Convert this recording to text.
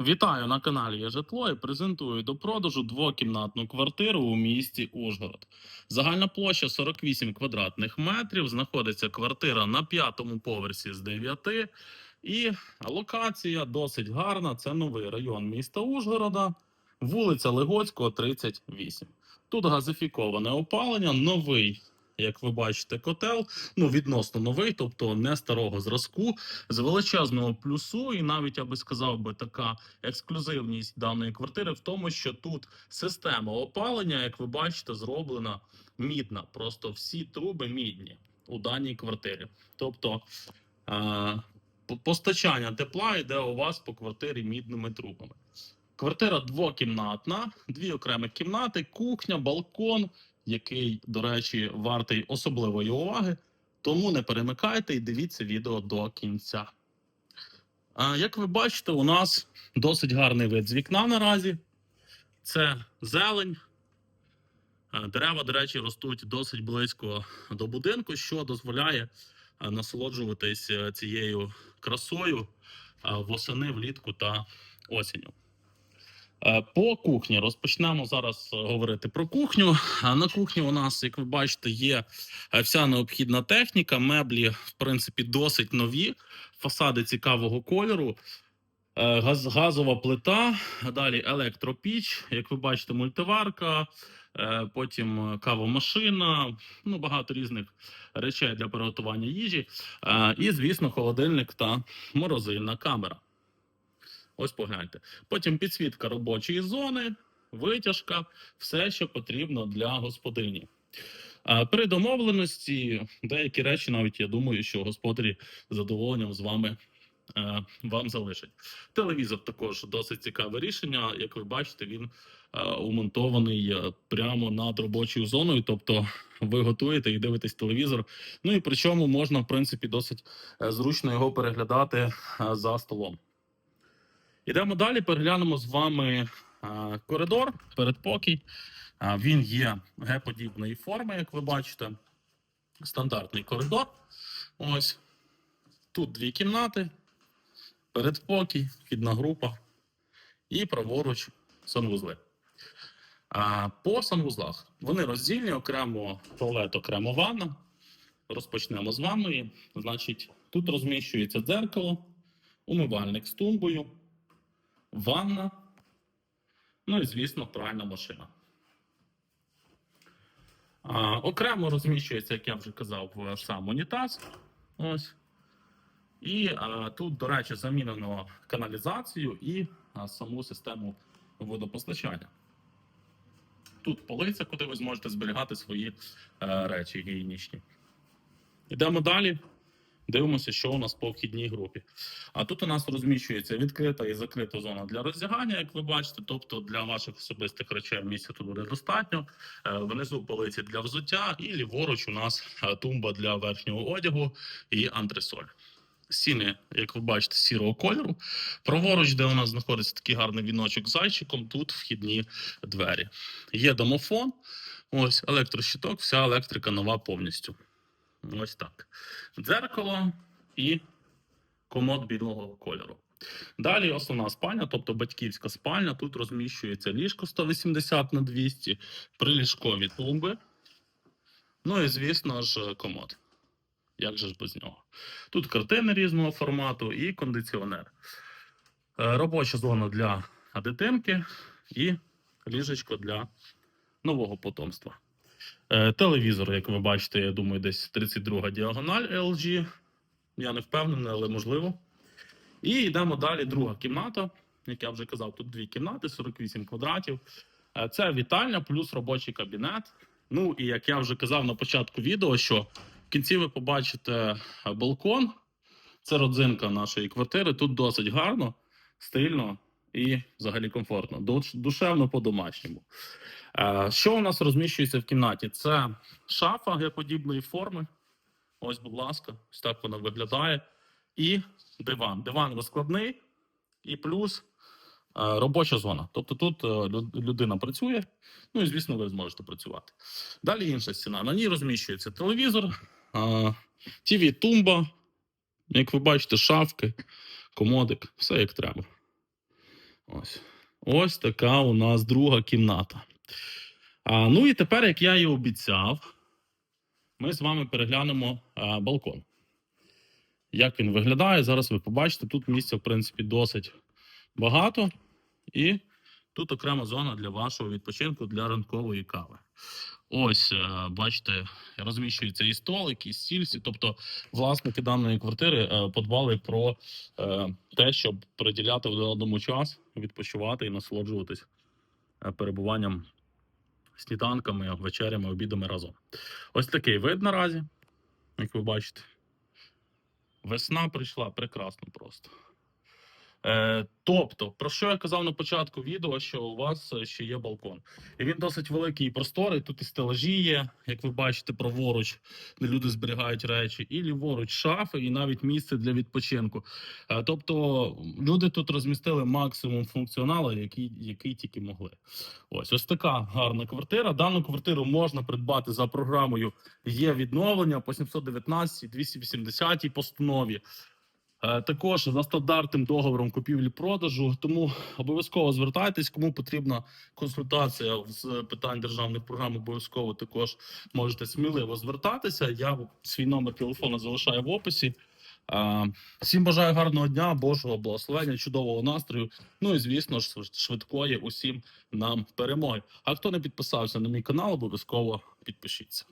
Вітаю на каналі «Є житло» і презентую до продажу двокімнатну квартиру у місті Ужгород. Загальна площа 48 квадратних метрів. Знаходиться квартира на п'ятому поверсі з 9. І локація досить гарна. Це новий район міста Ужгорода, вулиця Легоцького, 38. Тут газифіковане опалення, новий, як ви бачите, котел. Ну, відносно новий, тобто не старого зразку, з величезного плюсу, і навіть я би сказав би така ексклюзивність даної квартири в тому, що тут система опалення, як ви бачите, зроблена мідна. Просто всі труби мідні у даній квартирі. Тобто е- постачання тепла йде у вас по квартирі мідними трубами. Квартира двокімнатна, дві окремі кімнати, кухня, балкон, який, до речі, вартий особливої уваги. Тому не перемикайте і дивіться відео до кінця. А, як ви бачите, у нас досить гарний вид з вікна наразі. Це зелень. Дерева, до речі, ростуть досить близько до будинку, що дозволяє насолоджуватись е, цією красою восени, влітку та осінню. Е, По кухні розпочнемо зараз е, говорити про кухню. А На кухні у нас, як ви бачите, є е, вся необхідна техніка. Меблі, в принципі, досить нові, фасади цікавого кольору. Е, Газ, газова плита, далі електропіч, як ви бачите, мультиварка, е, потім е, кавомашина, ну багато різних речей для приготування їжі. Е, І, звісно, холодильник та морозильна камера. Ось погляньте. Потім підсвітка робочої зони, витяжка, все, що потрібно для господині. При домовленості деякі речі, навіть я думаю, що господарі з задоволенням з вами е, вам залишать. Телевізор також досить цікаве рішення. Як ви бачите, він е, умонтований е, прямо над робочою зоною. Тобто ви готуєте і дивитесь телевізор. Ну і причому можна, в принципі, досить зручно його переглядати за столом. Ідемо далі. Переглянемо з вами коридор, передпокій. Він є Г-подібної форми, як ви бачите. Стандартний коридор. Ось тут дві кімнати, передпокій, вхідна група і праворуч санвузли. По санвузлах вони роздільні, окремо туалет, окремо ванна. Розпочнемо з ванної. Значить, тут розміщується дзеркало, умивальник з тумбою, ванна, ну і, звісно, пральна машина. А, окремо розміщується, як я вже казав, сам унітаз. Ось. І а, тут, до речі, замінено каналізацію і а, саму систему водопостачання. Тут полиця, куди ви зможете зберігати свої е, речі гігієнічні. Йдемо далі. Дивимося, що у нас по вхідній групі. А тут у нас розміщується відкрита і закрита зона для роздягання, як ви бачите. Тобто для ваших особистих речей місця тут буде достатньо. Е, Внизу полиці для взуття, і ліворуч у нас е, тумба для верхнього одягу і антресоль. Стіни, як ви бачите, сірого кольору. Праворуч, де у нас знаходиться такий гарний віночок з зайчиком, тут вхідні двері. Є домофон, ось електрощиток, вся електрика нова повністю. Ось так. Дзеркало і комод білого кольору. Далі основна спальня, тобто батьківська спальня. Тут розміщується ліжко 180 на 200, приліжкові тумби. Ну і, звісно ж, комод. Як же ж без нього? Тут картини різного формату і кондиціонер. Е, Робоча зона для дитинки і ліжечко для нового потомства. Е, Телевізор, як ви бачите, я думаю, десь 32 діагональ LG. Я не впевнений, але можливо. І йдемо далі. Друга кімната. Як я вже казав, тут дві кімнати, 48 квадратів. Е, Це вітальня плюс робочий кабінет. Ну і як я вже казав на початку відео, що в кінці ви побачите е, балкон. Це родзинка нашої квартири. Тут досить гарно, стильно і взагалі комфортно. Душевно по-домашньому. Е, Що у нас розміщується в кімнаті? Це шафа Г-подібної форми. Ось, будь ласка, ось так вона виглядає. І диван. Диван розкладний, і плюс е, робоча зона. Тобто тут е, людина працює, ну і звісно, ви зможете працювати. Далі інша стіна. На ній розміщується телевізор, тв тумба як ви бачите, шафки, комодик, все як треба. Ось. Ось така у нас друга кімната. А, ну і тепер, як я і обіцяв, ми з вами переглянемо а, балкон. Як він виглядає, зараз ви побачите. Тут місця, в принципі, досить багато. І тут окрема зона для вашого відпочинку для ранкової кави. Ось, е, бачите, розміщується і столик, і стільці. Тобто, власники даної квартири е, подбали про е, те, щоб приділяти один одному час, відпочивати і насолоджуватись перебуванням сніданками, вечерями, обідами разом. Ось такий вид наразі, як ви бачите. Весна прийшла прекрасно просто. Е, тобто, про що я казав на початку відео, що у вас ще є балкон. І він досить великий і просторий. Тут і стелажі є, як ви бачите, праворуч, де люди зберігають речі, і ліворуч шафи, і навіть місце для відпочинку. Е, тобто, люди тут розмістили максимум функціоналу, який, який тільки могли. Ось ось така гарна квартира. Дану квартиру можна придбати за програмою Є відновлення по 719 280 постанові. Е, Також за стандартним договором купівлі-продажу. Тому обов'язково звертайтесь, кому потрібна консультація з питань державних програм. Обов'язково також можете сміливо звертатися. Я свій номер телефону залишаю в описі. Е, Всім бажаю гарного дня, Божого благословення, чудового настрою. Ну і звісно ж швидкої усім нам перемоги. А хто не підписався на мій канал, обов'язково підпишіться.